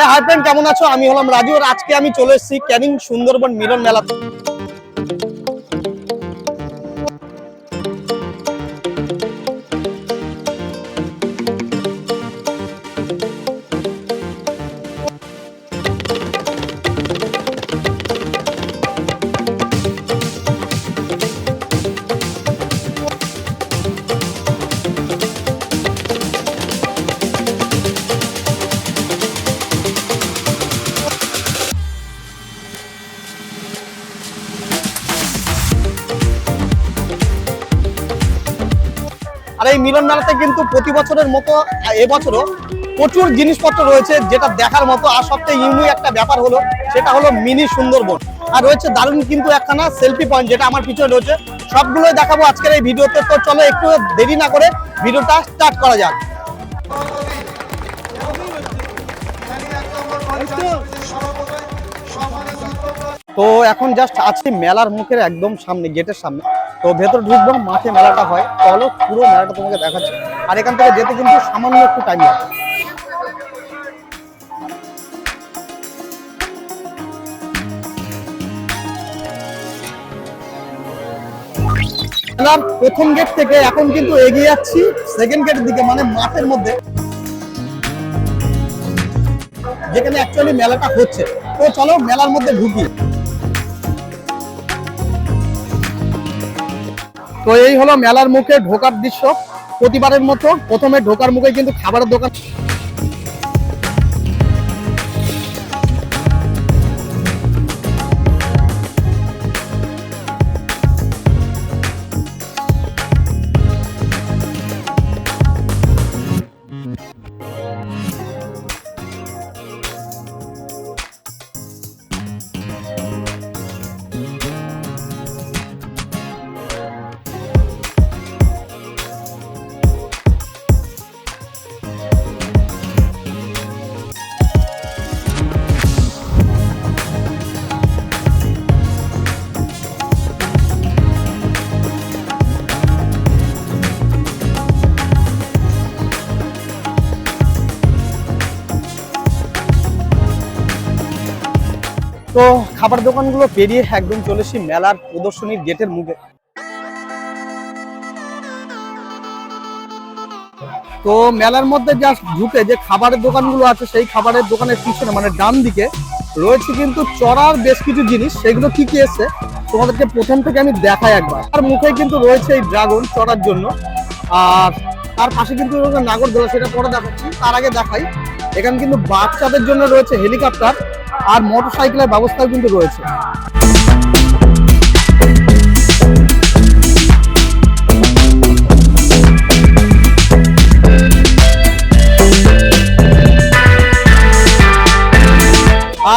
হ্যাঁ hi friend কেমন আছো? আমি হলাম রাজু, আর আজকে আমি চলে এসেছি ক্যানিং সুন্দরবন মিলন মেলা মিলন মেলাতে কিন্তু প্রতি বছরের মতো এবছরও প্রচুর জিনিসপত্র রয়েছে যেটা দেখার মতো। আর সবচেয়ে ইউনিক একটা ব্যাপার হলো, সেটা হলো মিনি সুন্দরবন। আর রয়েছে দারুণ কিন্তু একখানা সেলফি পয়েন্ট যেটা আমার পিছনে রয়েছে। সবগুলোই দেখাবো আজকের এই ভিডিওতে। তো চলো একটু দেরি না করে ভিডিওটা স্টার্ট করা যাক। তো এখন জাস্ট আছি মেলার মুখের একদম সামনে, গেটের সামনে। তো ভেতর ঢুকবো, মাঠে মেলাটা হয়। চলো, পুরো মেলাটা তোমাকে দেখাচ্ছি। আর এখান থেকে যেতে কিন্তু সামান্য একটু টাইম লাগে প্রথম গেট থেকে এখন কিন্তু এগিয়ে যাচ্ছি। সেকেন্ড গেটের দিকে মানে মাঠের মধ্যে। যেখানে অ্যাকচুয়ালি মেলাটা হচ্ছে। তো চলো, মেলার মধ্যে ঢুকি। তো এই হলো মেলার মুখে ঢোকার দৃশ্য। প্রতিবারের মতো প্রথমে ঢোকার মুখে কিন্তু খাবারের দোকান। তো খাবার দোকানগুলো পেরিয়ে একদম চলে এসেছি মেলার প্রদর্শনীর গেটের মুখে। তো মেলার মধ্যে জাস্ট ঢুকে যে খাবারের দোকানগুলো আছে, সেই খাবারের দোকানের পিছনে মানে ডান দিকে রয়েছে কিন্তু চড়ার বেশ কিছু জিনিস। সেগুলো কি কি এসছে, তোমাদেরকে প্রথম থেকে আমি দেখাই একবার। তার মুখে কিন্তু রয়েছে এই ড্রাগন চড়ার জন্য। আর তার পাশে কিন্তু নাগরদোলা সেটা পরে দেখাচ্ছি। তার আগে দেখাই, এখানে কিন্তু বাচ্চাদের জন্য রয়েছে হেলিকপ্টার আর মোটর সাইকেলের ব্যবস্থাও কিন্তু রয়েছে।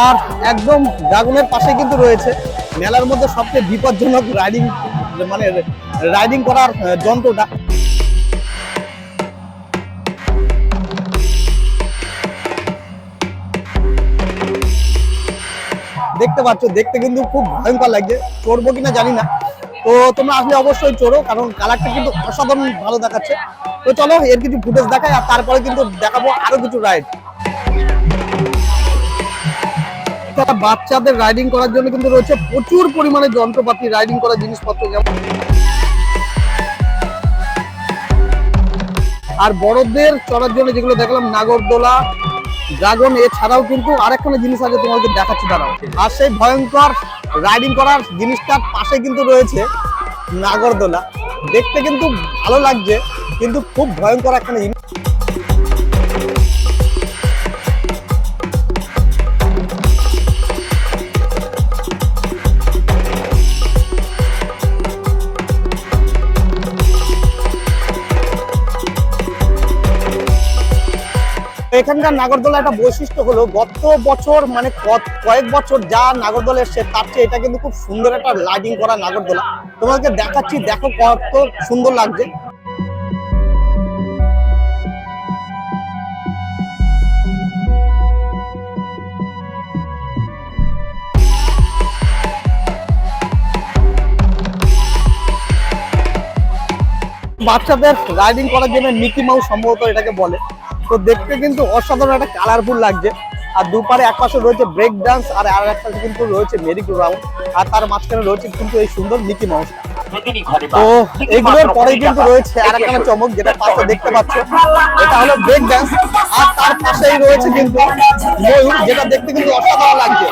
আর একদম ড্রাগনের পাশে কিন্তু রয়েছে মেলার মধ্যে সবচেয়ে বিপজ্জনক রাইডিং মানে রাইডিং করার যন্ত্রটা। দেখতে পাচ্ছ, দেখতে কিন্তু খুব ভয়ঙ্কর লাগছে। চড়বো কিনা জানি না। তো তোমরা আসলে অবশ্যই চড়ো, কারণ কালারটা কিন্তু অসাধারণ ভালো দেখাচ্ছে। তো চলো, এর কিছু ফুটেজ দেখায় আর তারপরে কিন্তু দেখাবো আরও কিছু রাইড তারা বাচ্চাদের রাইডিং করার জন্য কিন্তু রয়েছে প্রচুর পরিমাণে যন্ত্রপাতি রাইডিং করার জিনিসপত্র যেমন আর বড়দের চড়ার জন্য যেগুলো দেখলাম, নাগরদোলা ড্রাগন এছাড়াও কিন্তু আরেকখানে জিনিস আছে তোমাদের দেখাচ্ছি, দাঁড়াও। আর সেই ভয়ঙ্কর রাইডিং করার জিনিসটার পাশে কিন্তু রয়েছে নাগরদোলা। দেখতে কিন্তু ভালো লাগছে, কিন্তু খুব ভয়ঙ্কর একখানে জিনিস। এখানকার নাগরদোলা একটা বৈশিষ্ট্য হলো, গত বছর মানে কয়েক বছর যা নাগরদোলা এসছে, তার চেয়ে এটা কিন্তু খুব সুন্দর একটা লাইটিং করা নাগরদোলা। তোমাকে দেখাচ্ছি, দেখো কত সুন্দর লাগছে। বাচ্চাদের রাইডিং করার জন্য মিকি মাউস সম্ভবত এটাকে বলে। তো দেখতে কিন্তু অসাধারণ একটা কালারফুল লাগছে। আর দুপারে এক পাশে রয়েছে ব্রেক ডান্স আর আর এক পাশে কিন্তু রয়েছে মেরি রাউন্ড আর তার মাঝখানে রয়েছে কিন্তু এই সুন্দর মিকি মাউস। তো এগুলোর পরে কিন্তু রয়েছে আর একটা চমক যেটা পাশে দেখতে পাচ্ছ। এটা হলো ব্রেক ডান্স আর তার পাশেই রয়েছে কিন্তু ময়ূর যেটা দেখতে কিন্তু অসাধারণ লাগছে।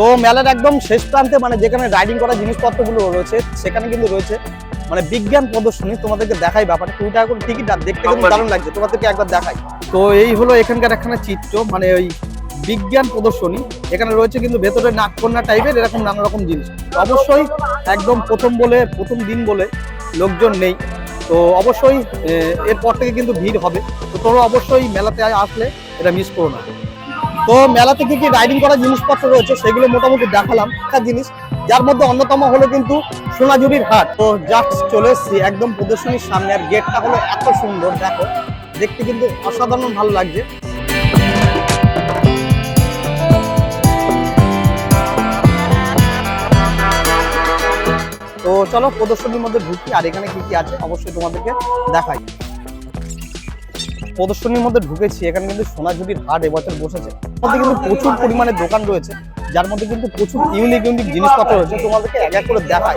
তো মেলার একদম শেষ প্রান্তে মানে যেখানে রাইডিং করা জিনিসপত্রগুলো রয়েছে সেখানে কিন্তু রয়েছে মানে বিজ্ঞান প্রদর্শনী। তোমাদেরকে দেখাই ব্যাপারটা। কুড়ি টাকা করে টিকিট আর দেখতে কিন্তু দারুণ লাগছে। তোমাদেরকে একবার দেখাই। তো এই হলো এখানকার একখানা চিত্র মানে ওই বিজ্ঞান প্রদর্শনী। এখানে রয়েছে কিন্তু ভেতরে নাটকন্যা টাইপের এরকম নানা রকম জিনিস। অবশ্যই একদম প্রথম বলে প্রথম দিন বলে লোকজন নেই। তো অবশ্যই এরপর থেকে কিন্তু ভিড় হবে। তো তোমরা অবশ্যই মেলাতে আসলে এটা মিস করো না। তো মেলাতে কি কি রাইডিং করার জিনিসপত্র রয়েছে সেগুলো মোটামুটি দেখালাম। একটা জিনিস, যার মধ্যে অন্যতম হলো কিন্তু সোনাঝুরির হাট। তো জাস্ট চলে এসেছি একদম প্রদর্শনীর সামনে আর গেটটা হলো এত সুন্দর, দেখো। দেখতে কিন্তু অসাধারণ ভালো লাগছে। তো চলো প্রদর্শনীর মধ্যে ঢুকি আর এখানে কি কি আছে অবশ্যই তোমাদেরকে দেখাই। প্রদর্শনীর মধ্যে ঢুকেছি, এখানে কিন্তু সোনাঝুরির হাট এবছর বসেছে। মধ্যে কিন্তু প্রচুর পরিমাণে দোকান রয়েছে, যার মধ্যে কিন্তু প্রচুর ইউনিক ইউনিক জিনিসপত্র রয়েছে। তোমাদেরকে এক এক করে দেখাই।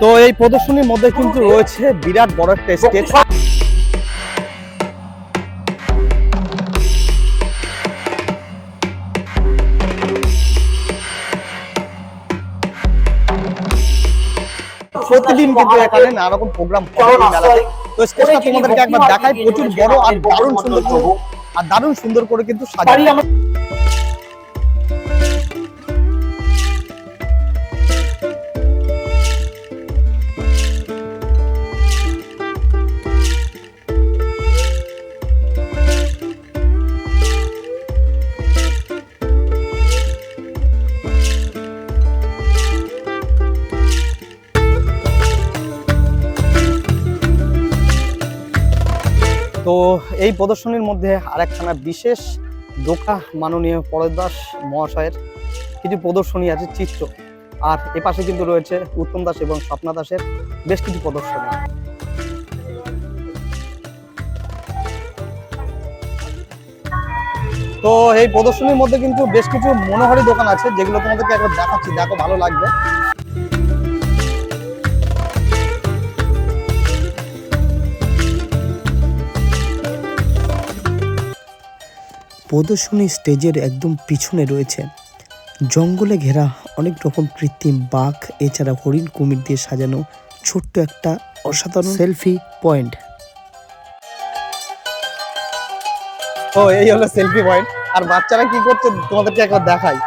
তো এই প্রদর্শনীর মধ্যে কিন্তু রয়েছে বিরাট বড় একটা স্টেজ প্রতিদিন কিন্তু এখানে প্রোগ্রাম তো তোমাদেরকে একবার প্রচুর বড় আর দারুণ সুন্দর আর দারুণ সুন্দর করে কিন্তু সাজানো। তো এই প্রদর্শনীর মধ্যে আরেকখানা বিশেষ দোকা মাননীয় পরদাস মহাশয়ের কিছু প্রদর্শনী আছে, চিত্র। আর এপাশে কিন্তু রয়েছে উত্তম দাস এবং স্বপ্না দাসের বেশ কিছু প্রদর্শনী। তো এই প্রদর্শনীর মধ্যে কিন্তু বেশ কিছু মনোহারী দোকান আছে, যেগুলো তোমাদেরকে একবার দেখাচ্ছি, দেখো ভালো লাগবে। প্রদর্শনী স্টেজের একদম পিছনে রয়েছে। জঙ্গলে ঘেরা অনেক রকম কৃত্রিম বাঘ, এছাড়া হরিণ কুমির দিয়ে সাজানো ছোট্ট একটা অসাধারণ সেলফি পয়েন্ট। ও, এই হলো সেলফি পয়েন্ট। আর বাচ্চারা কি করছে তোমাদেরকে একবার দেখাই।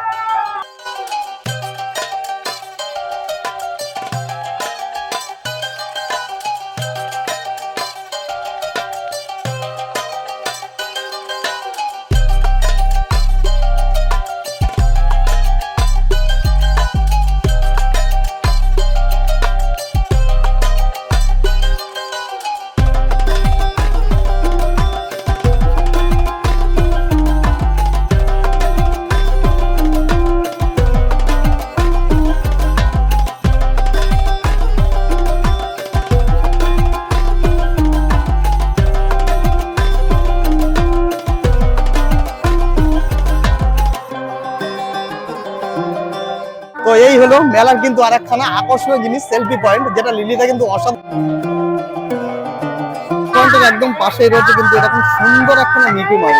মেলার কিন্তু আর একখানা আকর্ষণীয় জিনিস সেলফি পয়েন্ট যেটা লিলিটা কিন্তু অসাধারণ। একদম পাশেই রয়েছে কিন্তু এরকম সুন্দর একখানা মিকি মাউস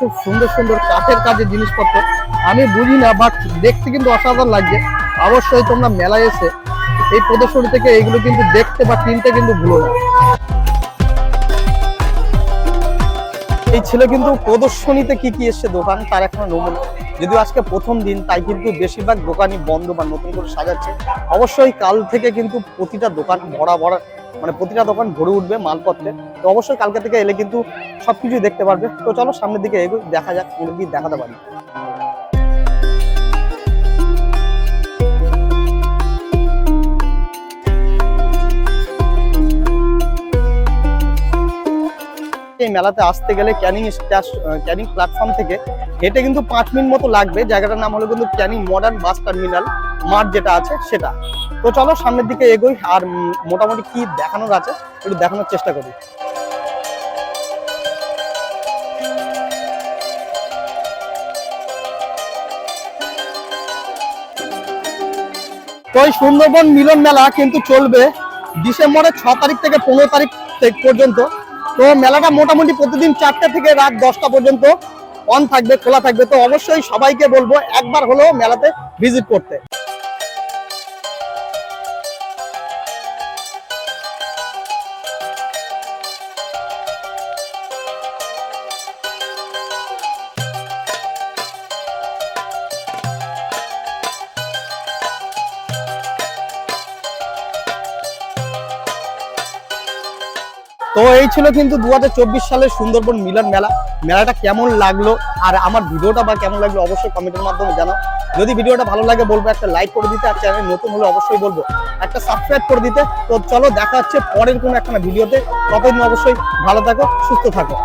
খুব সুন্দর সুন্দর কাঠের কাজের জিনিসপত্র। আমি বুঝি না বাট দেখতে কিন্তু অসাধারণ লাগছে। অবশ্যই তোমরা মেলায় এসে এই প্রদর্শনী থেকে এগুলো কিন্তু দেখতে বা কিনতে কিন্তু ভুলো না। এই ছেলে কিন্তু প্রদর্শনীতে কি কি এসছে দোকান, তার একটা নমুনা। যদিও আজকে প্রথম দিন, তাই কিন্তু বেশিরভাগ দোকানই বন্ধ বা নতুন করে সাজাচ্ছে। অবশ্যই কাল থেকে কিন্তু প্রতিটা দোকান ভরা ভরা মানে প্রতিটা দোকান ভরে উঠবে মালপত্রে। তো অবশ্যই কালকে থেকে এলে কিন্তু সবকিছুই দেখতে পারবে। তো চলো সামনের দিকে এগোই, দেখা যাক কি দেখাতে পারি। এই মেলাতে আসতে গেলে ক্যানিং আহ, ক্যানিং প্ল্যাটফর্ম থেকে হেঁটে কিন্তু পাঁচ মিনিট মতো লাগবে। জায়গাটার নাম হলো কিন্তু ক্যানিং মডার্ন বাস টার্মিনাল মাঠ যেটা আছে সেটা। তো চলো সামনের দিকে এগোই আর মোটামুটি কি দেখানোর আছে একটু দেখানোর চেষ্টা করি। তো এই সুন্দরবন মিলন মেলা কিন্তু চলবে ডিসেম্বরের ছ তারিখ থেকে পনেরো তারিখ পর্যন্ত। তো মেলাটা মোটামুটি প্রতিদিন চারটা থেকে রাত দশটা পর্যন্ত অন থাকবে, খোলা থাকবে। তো অবশ্যই সবাইকে বলব একবার হলেও মেলাতে ভিজিট করতে। তো এই ছিল কিন্তু দু সালের সুন্দরবন মিলন মেলা। মেলাটা কেমন লাগল? আর আমার ভিডিওটা বা কেমন লাগল অবশ্যই কমেন্টের মাধ্যমে জানাও। যদি ভিডিওটা ভালো লাগে, বলব একটা লাইক করে দিতে, আর চ্যানেল নতুন হলে অবশ্যই বলব, একটা সাবস্ক্রাইব করে দিতে। তো চলো, দেখা হচ্ছে পরের কোনো একটা ভিডিওতে। ততদিন অবশ্যই ভালো থাকো, সুস্থ থাকো।